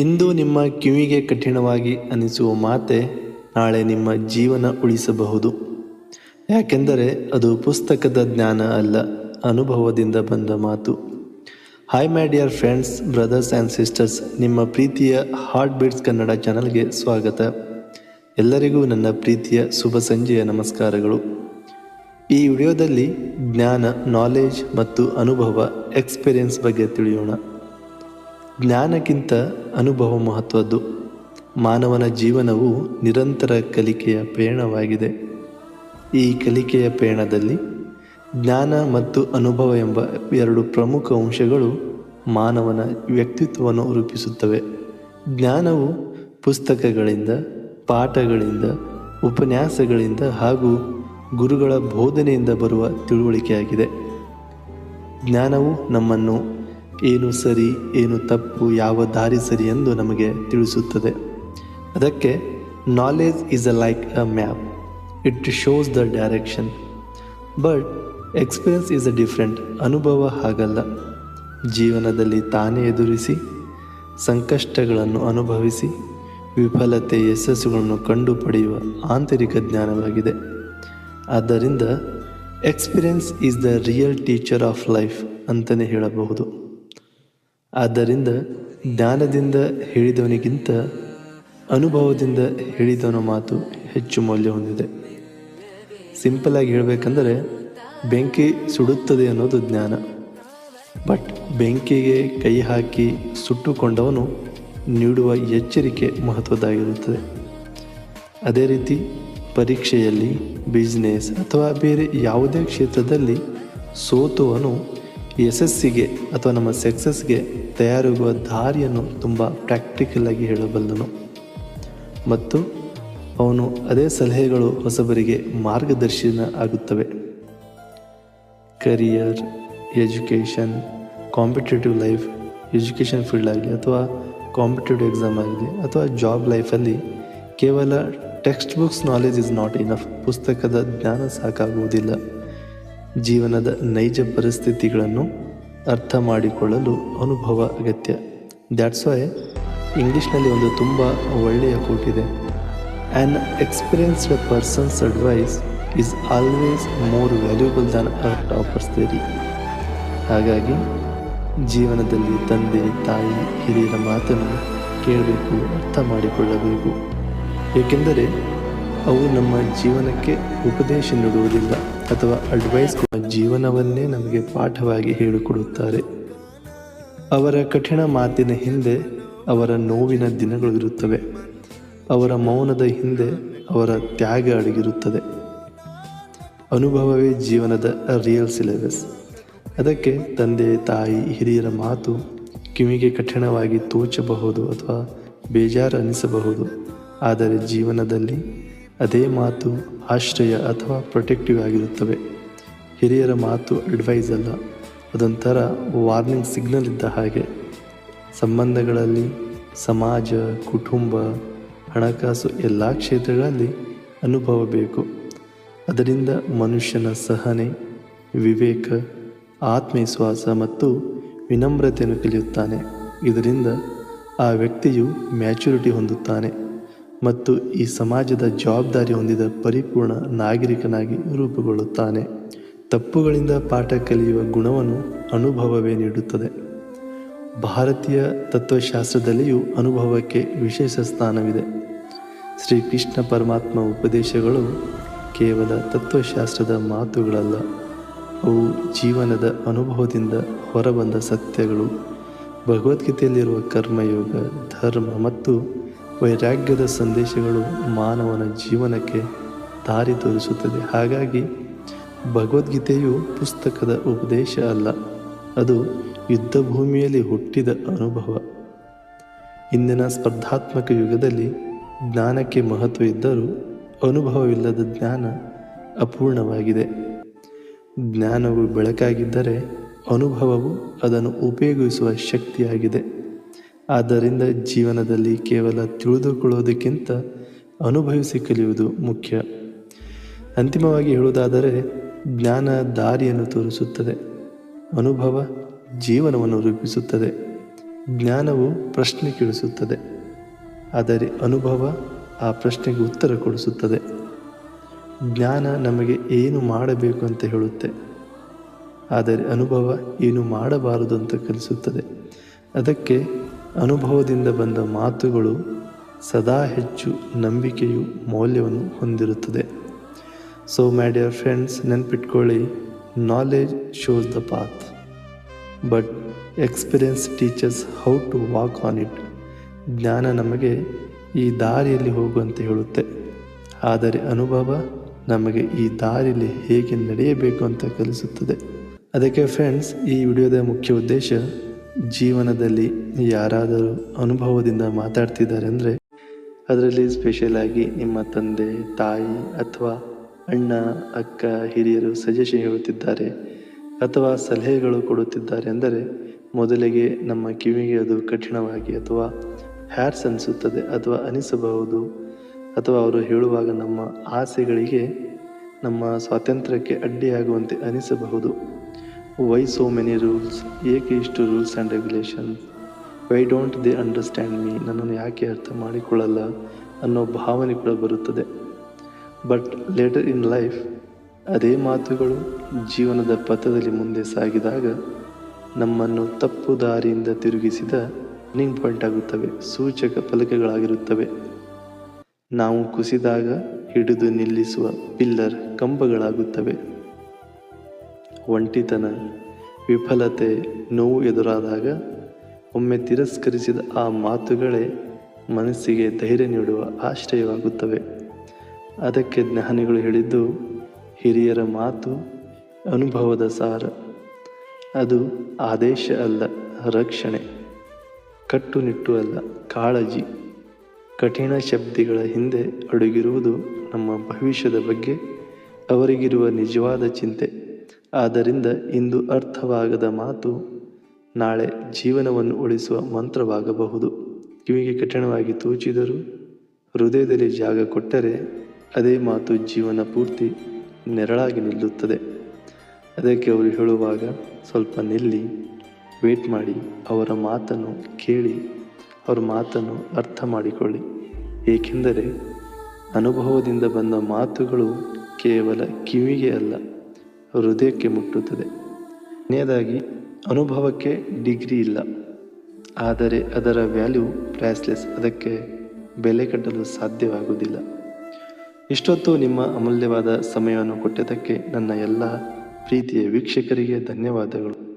ಇಂದು ನಿಮ್ಮ ಕಿವಿಗೆ ಕಠಿಣವಾಗಿ ಅನಿಸುವ ಮಾತೆ ನಾಳೆ ನಿಮ್ಮ ಜೀವನ ಉಳಿಸಬಹುದು. ಯಾಕೆಂದರೆ ಅದು ಪುಸ್ತಕದ ಜ್ಞಾನ ಅಲ್ಲ, ಅನುಭವದಿಂದ ಬಂದ ಮಾತು. Hi my dear friends brothers and sisters ನಿಮ್ಮ ಪ್ರೀತಿಯ ಹಾರ್ಟ್ ಬೀಟ್ಸ್ ಕನ್ನಡ ಚಾನಲ್ಗೆ ಸ್ವಾಗತ. ಎಲ್ಲರಿಗೂ ನನ್ನ ಪ್ರೀತಿಯ ಶುಭ ಸಂಜೆಯ ನಮಸ್ಕಾರಗಳು. ಈ ವಿಡಿಯೋದಲ್ಲಿ ಜ್ಞಾನ ನಾಲೆಜ್ ಮತ್ತು ಅನುಭವ ಎಕ್ಸ್ಪೀರಿಯನ್ಸ್ ಬಗ್ಗೆ ತಿಳಿಯೋಣ. ಜ್ಞಾನಕ್ಕಿಂತ ಅನುಭವ ಮಹತ್ವದ್ದು. ಮಾನವನ ಜೀವನವು ನಿರಂತರ ಕಲಿಕೆಯ ಪಯಣವಾಗಿದೆ. ಈ ಕಲಿಕೆಯ ಪಯಣದಲ್ಲಿ ಜ್ಞಾನ ಮತ್ತು ಅನುಭವ ಎಂಬ ಎರಡು ಪ್ರಮುಖ ಅಂಶಗಳು ಮಾನವನ ವ್ಯಕ್ತಿತ್ವವನ್ನು ರೂಪಿಸುತ್ತವೆ. ಜ್ಞಾನವು ಪುಸ್ತಕಗಳಿಂದ, ಪಾಠಗಳಿಂದ, ಉಪನ್ಯಾಸಗಳಿಂದ ಹಾಗೂ ಗುರುಗಳ ಬೋಧನೆಯಿಂದ ಬರುವ ತಿಳುವಳಿಕೆಯಾಗಿದೆ. ಜ್ಞಾನವು ನಮ್ಮನ್ನು ಏನು ಸರಿ, ಏನು ತಪ್ಪು, ಯಾವ ದಾರಿ ಸರಿ ಎಂದು ನಮಗೆ ತಿಳಿಸುತ್ತದೆ. ಅದಕ್ಕೆ knowledge is a like a map it shows the direction but experience is a different ಅನುಭವ ಹಾಗಲ್ಲ ಜೀವನದಲ್ಲಿ ತಾನೇ ಎದುರಿಸಿ, ಸಂಕಷ್ಟಗಳನ್ನು ಅನುಭವಿಸಿ, ವಿಫಲತೆ ಯಶಸ್ಸುಗಳನ್ನು ಕಂಡುಪಡೆಯುವ ಆಂತರಿಕ ಜ್ಞಾನವಾಗಿದೆ. ಆದ್ದರಿಂದ experience is the real teacher of life ಅಂತಲೇ ಹೇಳಬಹುದು. ಆದ್ದರಿಂದ ಜ್ಞಾನದಿಂದ ಹೇಳಿದವನಿಗಿಂತ ಅನುಭವದಿಂದ ಹೇಳಿದವನ ಮಾತು ಹೆಚ್ಚು ಮೌಲ್ಯ ಹೊಂದಿದೆ. ಸಿಂಪಲ್ ಆಗಿ ಹೇಳಬೇಕಂದ್ರೆ ಬೆಂಕಿ ಸುಡುತ್ತದೆ ಅನ್ನೋದು ಜ್ಞಾನ. ಬಟ್ ಬೆಂಕಿಗೆ ಕೈ ಹಾಕಿ ಸುಟ್ಟುಕೊಂಡವನು ನೀಡುವ ಎಚ್ಚರಿಕೆ ಮಹತ್ವದ್ದಾಗಿರುತ್ತದೆ. ಅದೇ ರೀತಿ ಪರೀಕ್ಷೆಯಲ್ಲಿ ಬಿಸ್ನೆಸ್ ಅಥವಾ ಬೇರೆ ಯಾವುದೇ ಕ್ಷೇತ್ರದಲ್ಲಿ ಸೋತುವನು ಯಶಸ್ಸಿಗೆ ಅಥವಾ ನಮ್ಮ ಸಕ್ಸಸ್ಗೆ ತಯಾರಾಗುವ ದಾರಿಯನ್ನು ತುಂಬ ಪ್ರಾಕ್ಟಿಕಲ್ ಆಗಿ ಹೇಳಬಲ್ಲನು. ಮತ್ತು ಅವನು ಅದೇ ಸಲಹೆಗಳು ಹೊಸಬರಿಗೆ ಮಾರ್ಗದರ್ಶನ ಆಗುತ್ತವೆ. Career education competitive life education field ಆಗಲಿ ಅಥವಾ ಕಾಂಪಿಟೇಟಿವ್ ಎಕ್ಸಾಮ್ ಆಗಲಿ ಅಥವಾ ಜಾಬ್ ಲೈಫಲ್ಲಿ ಕೇವಲ textbooks knowledge is not enough ಪುಸ್ತಕದ ಜ್ಞಾನ ಸಾಕಾಗುವುದಿಲ್ಲ. ಜೀವನದ ನೈಜ ಪರಿಸ್ಥಿತಿಗಳನ್ನು ಅರ್ಥ ಮಾಡಿಕೊಳ್ಳಲು ಅನುಭವ ಅಗತ್ಯ. ದ್ಯಾಟ್ಸ್ ವೈ ಇಂಗ್ಲೀಷ್ನಲ್ಲಿ ಒಂದು ತುಂಬ ಒಳ್ಳೆಯ ಕೂಟಿದೆ an experienced persons advice is always more valuable than our toppers theory ಹಾಗಾಗಿ ಜೀವನದಲ್ಲಿ ತಂದೆ, ತಾಯಿ, ಹಿರಿಯರ ಮಾತನ್ನು ಕೇಳಬೇಕು, ಅರ್ಥ ಮಾಡಿಕೊಳ್ಳಬೇಕು. ಏಕೆಂದರೆ ಅವು ನಮ್ಮ ಜೀವನಕ್ಕೆ ಉಪದೇಶ ನೀಡುವುದಿಲ್ಲ. ಅಥವಾ ಅಡ್ವೈಸ್ ಜೀವನವನ್ನೇ ನಮಗೆ ಪಾಠವಾಗಿ ಹೇಳಿಕೊಡುತ್ತಾರೆ. ಅವರ ಕಠಿಣ ಮಾತಿನ ಹಿಂದೆ ಅವರ ನೋವಿನ ದಿನಗಳು ಇರುತ್ತವೆ. ಅವರ ಮೌನದ ಹಿಂದೆ ಅವರ ತ್ಯಾಗ ಅಡಗಿರುತ್ತದೆ. ಅನುಭವವೇ ಜೀವನದ ರಿಯಲ್ ಸಿಲೆಬಸ್ ಅದಕ್ಕೆ ತಂದೆ, ತಾಯಿ, ಹಿರಿಯರ ಮಾತು ಕಿವಿಗೆ ಕಠಿಣವಾಗಿ ತೋಚಬಹುದು ಅಥವಾ ಬೇಜಾರು ಅನಿಸಬಹುದು. ಆದರೆ ಜೀವನದಲ್ಲಿ ಅದೇ ಮಾತು ಆಶ್ರಯ ಅಥವಾ ಪ್ರೊಟೆಕ್ಟಿವ್ ಆಗಿರುತ್ತವೆ. ಹಿರಿಯರ ಮಾತು ಅಡ್ವೈಸ್ ಅಲ್ಲ. ಅದೊಂಥರ ವಾರ್ನಿಂಗ್ ಸಿಗ್ನಲ್ ಇದ್ದ ಹಾಗೆ. ಸಂಬಂಧಗಳಲ್ಲಿ, ಸಮಾಜ, ಕುಟುಂಬ, ಹಣಕಾಸು ಎಲ್ಲ ಕ್ಷೇತ್ರಗಳಲ್ಲಿ ಅನುಭವ ಬೇಕು. ಅದರಿಂದ ಮನುಷ್ಯನ ಸಹನೆ, ವಿವೇಕ, ಆತ್ಮವಿಶ್ವಾಸ ಮತ್ತು ವಿನಮ್ರತೆಯನ್ನು ಕಲಿಯುತ್ತಾನೆ. ಇದರಿಂದ ಆ ವ್ಯಕ್ತಿಯು ಮ್ಯಾಚುರಿಟಿ ಹೊಂದುತ್ತಾನೆ. ಮತ್ತು ಈ ಸಮಾಜದ ಜವಾಬ್ದಾರಿ ಹೊಂದಿದ ಪರಿಪೂರ್ಣ ನಾಗರಿಕನಾಗಿ ರೂಪುಗೊಳ್ಳುತ್ತಾನೆ. ತಪ್ಪುಗಳಿಂದ ಪಾಠ ಕಲಿಯುವ ಗುಣವನ್ನು ಅನುಭವವೇ ನೀಡುತ್ತದೆ. ಭಾರತೀಯ ತತ್ವಶಾಸ್ತ್ರದಲ್ಲಿಯೂ ಅನುಭವಕ್ಕೆ ವಿಶೇಷ ಸ್ಥಾನವಿದೆ. ಶ್ರೀಕೃಷ್ಣ ಪರಮಾತ್ಮ ಉಪದೇಶಗಳು ಕೇವಲ ತತ್ವಶಾಸ್ತ್ರದ ಮಾತುಗಳಲ್ಲ, ಅವು ಜೀವನದ ಅನುಭವದಿಂದ ಹೊರಬಂದ ಸತ್ಯಗಳು. ಭಗವದ್ಗೀತೆಯಲ್ಲಿರುವ ಕರ್ಮಯೋಗ, ಧರ್ಮ ಮತ್ತು ವೈರಾಗ್ಯದ ಸಂದೇಶಗಳು ಮಾನವನ ಜೀವನಕ್ಕೆ ದಾರಿ ತೋರಿಸುತ್ತದೆ. ಹಾಗಾಗಿ ಭಗವದ್ಗೀತೆಯು ಪುಸ್ತಕದ ಉಪದೇಶ ಅಲ್ಲ, ಅದು ಯುದ್ಧ ಭೂಮಿಯಲ್ಲಿ ಹುಟ್ಟಿದ ಅನುಭವ. ಇಂದಿನ ಸ್ಪರ್ಧಾತ್ಮಕ ಯುಗದಲ್ಲಿ ಜ್ಞಾನಕ್ಕೆ ಮಹತ್ವ ಇದ್ದರೂ ಅನುಭವವಿಲ್ಲದ ಜ್ಞಾನ ಅಪೂರ್ಣವಾಗಿದೆ. ಜ್ಞಾನವು ಬೆಳಕಾಗಿದ್ದರೆ ಅನುಭವವು ಅದನ್ನು ಉಪಯೋಗಿಸುವ ಶಕ್ತಿಯಾಗಿದೆ. ಆದ್ದರಿಂದ ಜೀವನದಲ್ಲಿ ಕೇವಲ ತಿಳಿದುಕೊಳ್ಳೋದಕ್ಕಿಂತ ಅನುಭವಿಸಿ ಕಲಿಯುವುದು ಮುಖ್ಯ. ಅಂತಿಮವಾಗಿ ಹೇಳುವುದಾದರೆ, ಜ್ಞಾನ ದಾರಿಯನ್ನು ತೋರಿಸುತ್ತದೆ, ಅನುಭವ ಜೀವನವನ್ನು ರೂಪಿಸುತ್ತದೆ, ಜ್ಞಾನವು ಪ್ರಶ್ನೆ ಕೇಳಿಸುತ್ತದೆ, ಆದರೆ ಅನುಭವ ಆ ಪ್ರಶ್ನೆಗೆ ಉತ್ತರ ಕೊಡಿಸುತ್ತದೆ. ಜ್ಞಾನ ನಮಗೆ ಏನು ಮಾಡಬೇಕು ಅಂತ ಹೇಳುತ್ತೆ, ಆದರೆ ಅನುಭವ ಏನು ಮಾಡಬಾರದು ಅಂತ ಕಲಿಸುತ್ತದೆ. ಅದಕ್ಕೆ ಅನುಭವದಿಂದ ಬಂದ ಮಾತುಗಳು ಸದಾ ಹೆಚ್ಚು ನಂಬಿಕೆಯು ಮೌಲ್ಯವನ್ನು ಹೊಂದಿರುತ್ತದೆ. ಸೊ ಮೈ ಡಿಯರ್ ಫ್ರೆಂಡ್ಸ್ ನೆನ್ಪಿಟ್ಕೊಳ್ಳಿ knowledge shows the path but experience teachers how to walk on it ಜ್ಞಾನ ನಮಗೆ ಈ ದಾರಿಯಲ್ಲಿ ಹೋಗುವಂತೆ ಹೇಳುತ್ತೆ. ಆದರೆ ಅನುಭವ ನಮಗೆ ಈ ದಾರಿಯಲ್ಲಿ ಹೇಗೆ ನಡೆಯಬೇಕು ಅಂತ ಕಲಿಸುತ್ತದೆ. ಅದಕ್ಕೆ ಫ್ರೆಂಡ್ಸ್ ಈ ವಿಡಿಯೋದ ಮುಖ್ಯ ಉದ್ದೇಶ ಜೀವನದಲ್ಲಿ ಯಾರಾದರೂ ಅನುಭವದಿಂದ ಮಾತಾಡ್ತಿದ್ದಾರೆ ಅಂದರೆ ಅದರಲ್ಲಿ ಸ್ಪೆಷಲಾಗಿ ನಿಮ್ಮ ತಂದೆ, ತಾಯಿ ಅಥವಾ ಅಣ್ಣ, ಅಕ್ಕ, ಹಿರಿಯರು ಸಜೆಷನ್ ಹೇಳುತ್ತಿದ್ದಾರೆ ಅಥವಾ ಸಲಹೆಗಳು ಕೊಡುತ್ತಿದ್ದಾರೆ ಅಂದರೆ ಮೊದಲಿಗೆ ನಮ್ಮ ಕಿವಿಗೆ ಅದು ಕಠಿಣವಾಗಿ ಅಥವಾ ಹ್ಯಾರ್ಸ್ ಅನಿಸುತ್ತದೆ ಅಥವಾ ಅನಿಸಬಹುದು ಅಥವಾ ಅವರು ಹೇಳುವಾಗ ನಮ್ಮ ಆಸೆಗಳಿಗೆ ನಮ್ಮ ಸ್ವಾತಂತ್ರ್ಯಕ್ಕೆ ಅಡ್ಡಿಯಾಗುವಂತೆ ಅನಿಸಬಹುದು. ವೈ ಸೋ ಮೆನಿ ರೂಲ್ಸ್ ಏಕೆ ಇಷ್ಟು rules and regulation why don't they understand me ನನ್ನನ್ನು ಯಾಕೆ ಅರ್ಥ ಮಾಡಿಕೊಳ್ಳಲ್ಲ ಅನ್ನೋ ಭಾವನೆ ಕೂಡ ಬರುತ್ತದೆ. ಬಟ್ ಲೇಟರ್ ಇನ್ ಲೈಫ್ ಅದೇ ಮಾತುಗಳು ಜೀವನದ ಪಥದಲ್ಲಿ ಮುಂದೆ ಸಾಗಿದಾಗ ನಮ್ಮನ್ನು ತಪ್ಪು ದಾರಿಯಿಂದ ತಿರುಗಿಸಿದ ಟರ್ನಿಂಗ್ ಪಾಯಿಂಟ್ ಆಗುತ್ತವೆ, ಸೂಚಕ ಫಲಕಗಳಾಗಿರುತ್ತವೆ. ನಾವು ಕುಸಿದಾಗ ಹಿಡಿದು ನಿಲ್ಲಿಸುವ ಪಿಲ್ಲರ್ ಕಂಬಗಳಾಗುತ್ತವೆ. ಒಂಟಿತನ, ವಿಫಲತೆ, ನೋವು ಎದುರಾದಾಗ ಒಮ್ಮೆ ತಿರಸ್ಕರಿಸಿದ ಆ ಮಾತುಗಳೇ ಮನಸ್ಸಿಗೆ ಧೈರ್ಯ ನೀಡುವ ಆಶ್ರಯವಾಗುತ್ತವೆ. ಅದಕ್ಕೆ ಜ್ಞಾನಿಗಳು ಹೇಳಿದ್ದು, ಹಿರಿಯರ ಮಾತು ಅನುಭವದ ಸಾರ. ಅದು ಆದೇಶ ಅಲ್ಲ, ರಕ್ಷಣೆ. ಕಟ್ಟುನಿಟ್ಟು ಅಲ್ಲ, ಕಾಳಜಿ. ಕಠಿಣ ಶಬ್ದಿಗಳ ಹಿಂದೆ ಅಡಗಿರುವುದು ನಮ್ಮ ಭವಿಷ್ಯದ ಬಗ್ಗೆ ಅವರಿಗಿರುವ ನಿಜವಾದ ಚಿಂತೆ. ಆದ್ದರಿಂದ ಇಂದು ಅರ್ಥವಾಗದ ಮಾತು ನಾಳೆ ಜೀವನವನ್ನು ಉಳಿಸುವ ಮಂತ್ರವಾಗಬಹುದು. ಕಿವಿಗೆ ಕಠಿಣವಾಗಿ ತೂಚಿದರು ಹೃದಯದಲ್ಲಿ ಜಾಗ ಕೊಟ್ಟರೆ ಅದೇ ಮಾತು ಜೀವನ ಪೂರ್ತಿ ನೆರಳಾಗಿ ನಿಲ್ಲುತ್ತದೆ. ಅದಕ್ಕೆ ಅವರು ಹೇಳುವಾಗ ಸ್ವಲ್ಪ ನಿಲ್ಲಿ, ವೇಟ್ ಮಾಡಿ, ಅವರ ಮಾತನ್ನು ಕೇಳಿ, ಅವರ ಮಾತನ್ನು ಅರ್ಥ ಮಾಡಿಕೊಳ್ಳಿ. ಏಕೆಂದರೆ ಅನುಭವದಿಂದ ಬಂದ ಮಾತುಗಳು ಕೇವಲ ಕಿವಿಗೆ ಅಲ್ಲ. ಹೃದಯಕ್ಕೆ ಮುಟ್ಟುತ್ತದೆ. ನೇದಾಗಿ, ಅನುಭವಕ್ಕೆ ಡಿಗ್ರಿ ಇಲ್ಲ. ಆದರೆ ಅದರ ವ್ಯಾಲ್ಯೂ ಪ್ರೈಸ್ಲೆಸ್ ಅದಕ್ಕೆ ಬೆಲೆ ಕಟ್ಟಲು ಸಾಧ್ಯವಾಗುವುದಿಲ್ಲ. ಇಷ್ಟೊತ್ತು ನಿಮ್ಮ ಅಮೂಲ್ಯವಾದ ಸಮಯವನ್ನು ಕೊಟ್ಟಿದ್ದಕ್ಕೆ ನನ್ನ ಎಲ್ಲ ಪ್ರೀತಿಯ ವೀಕ್ಷಕರಿಗೆ ಧನ್ಯವಾದಗಳು.